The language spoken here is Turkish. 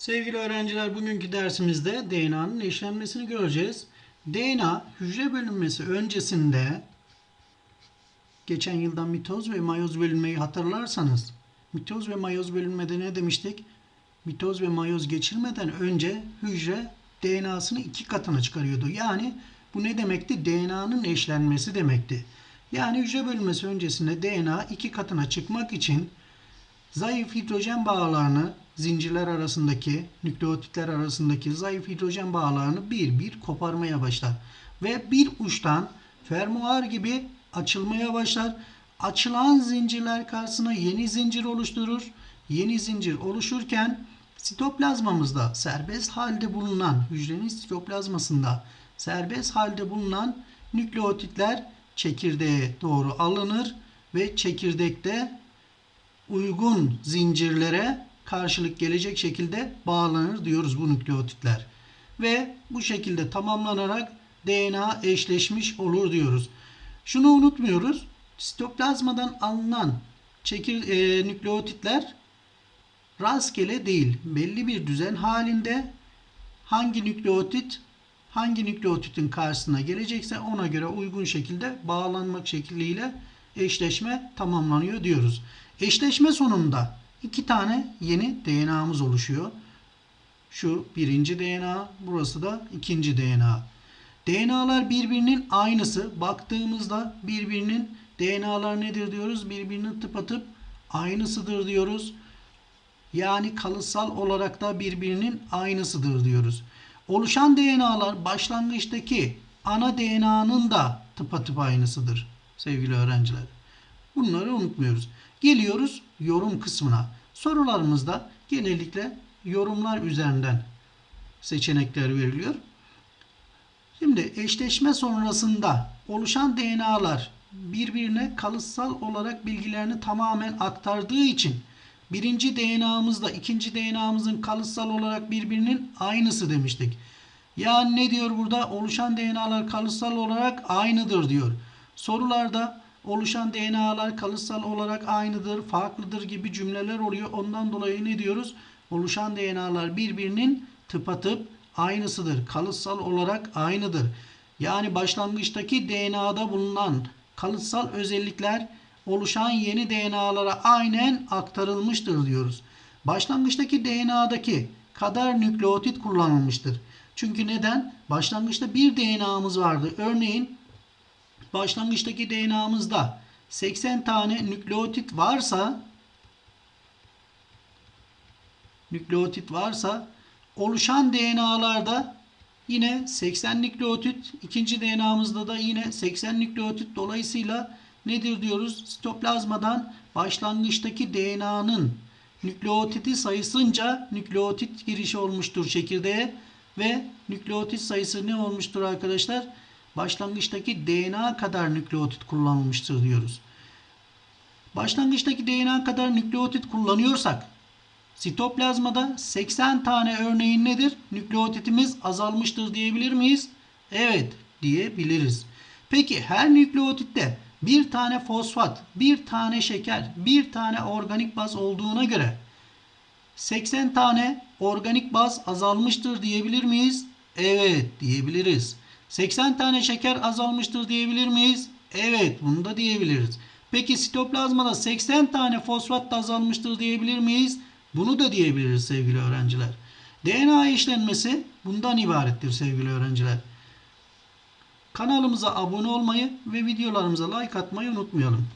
Sevgili öğrenciler bugünkü dersimizde DNA'nın eşlenmesini göreceğiz. DNA hücre bölünmesi öncesinde geçen yıldan mitoz ve mayoz bölünmeyi hatırlarsanız mitoz ve mayoz bölünmede ne demiştik? Mitoz ve mayoz geçirmeden önce hücre DNA'sını iki katına çıkarıyordu. Yani bu ne demekti? DNA'nın eşlenmesi demekti. Yani hücre bölünmesi öncesinde DNA iki katına çıkmak için Zayıf hidrojen bağlarını zincirler arasındaki, nükleotitler arasındaki zayıf hidrojen bağlarını bir bir koparmaya başlar. Ve bir uçtan fermuar gibi açılmaya başlar. Açılan zincirler karşısına yeni zincir oluşturur. Yeni zincir oluşurken sitoplazmamızda serbest halde bulunan hücrenin sitoplazmasında serbest halde bulunan nükleotitler çekirdeğe doğru alınır ve çekirdekte uygun zincirlere karşılık gelecek şekilde bağlanır diyoruz bu nükleotitler. Ve bu şekilde tamamlanarak DNA eşleşmiş olur diyoruz. Şunu unutmuyoruz. Sitoplazmadan alınan çekir, e, nükleotitler rastgele değil. Belli bir düzen halinde hangi nükleotit hangi nükleotitin karşısına gelecekse ona göre uygun şekilde bağlanmak şekliyle eşleşme tamamlanıyor diyoruz. Eşleşme sonunda iki tane yeni DNA'mız oluşuyor. Şu birinci DNA, burası da ikinci DNA. DNA'lar birbirinin aynısı. Baktığımızda birbirinin DNA'lar nedir diyoruz? Birbirinin tıpatıp aynısıdır diyoruz. Yani kalıtsal olarak da birbirinin aynısıdır diyoruz. Oluşan DNA'lar başlangıçtaki ana DNA'nın da tıpatıp aynısıdır sevgili öğrenciler. Bunları unutmuyoruz. Geliyoruz yorum kısmına. Sorularımızda genellikle yorumlar üzerinden seçenekler veriliyor. Şimdi eşleşme sonrasında oluşan DNA'lar birbirine kalıtsal olarak bilgilerini tamamen aktardığı için birinci DNA'mızla ikinci DNA'mızın kalıtsal olarak birbirinin aynısı demiştik. Yani ne diyor burada? Oluşan DNA'lar kalıtsal olarak aynıdır diyor. Sorularda oluşan DNA'lar kalıtsal olarak aynıdır, farklıdır gibi cümleler oluyor. Ondan dolayı ne diyoruz? Oluşan DNA'lar birbirinin tıpatıp aynısıdır. Kalıtsal olarak aynıdır. Yani başlangıçtaki DNA'da bulunan kalıtsal özellikler oluşan yeni DNA'lara aynen aktarılmıştır diyoruz. Başlangıçtaki DNA'daki kadar nükleotit kullanılmıştır. Çünkü neden? Başlangıçta bir DNA'mız vardı. Örneğin başlangıçtaki DNA'mızda 80 tane nükleotit varsa nükleotit varsa oluşan DNA'larda yine 80 nükleotit ikinci DNA'mızda da yine 80 nükleotit dolayısıyla nedir diyoruz? Sitoplazmadan başlangıçtaki DNA'nın nükleotiti sayısınca nükleotit girişi olmuştur çekirdeğe ve nükleotit sayısı ne olmuştur arkadaşlar? Başlangıçtaki DNA kadar nükleotit kullanılmıştır diyoruz. Başlangıçtaki DNA kadar nükleotit kullanıyorsak sitoplazmada 80 tane örneğin nedir? Nükleotitimiz azalmıştır diyebilir miyiz? Evet diyebiliriz. Peki her nükleotitte bir tane fosfat, bir tane şeker, bir tane organik baz olduğuna göre 80 tane organik baz azalmıştır diyebilir miyiz? Evet diyebiliriz. 80 tane şeker azalmıştır diyebilir miyiz? Evet bunu da diyebiliriz. Peki sitoplazmada 80 tane fosfat da azalmıştır diyebilir miyiz? Bunu da diyebiliriz sevgili öğrenciler. DNA işlenmesi bundan ibarettir sevgili öğrenciler. Kanalımıza abone olmayı ve videolarımıza like atmayı unutmayalım.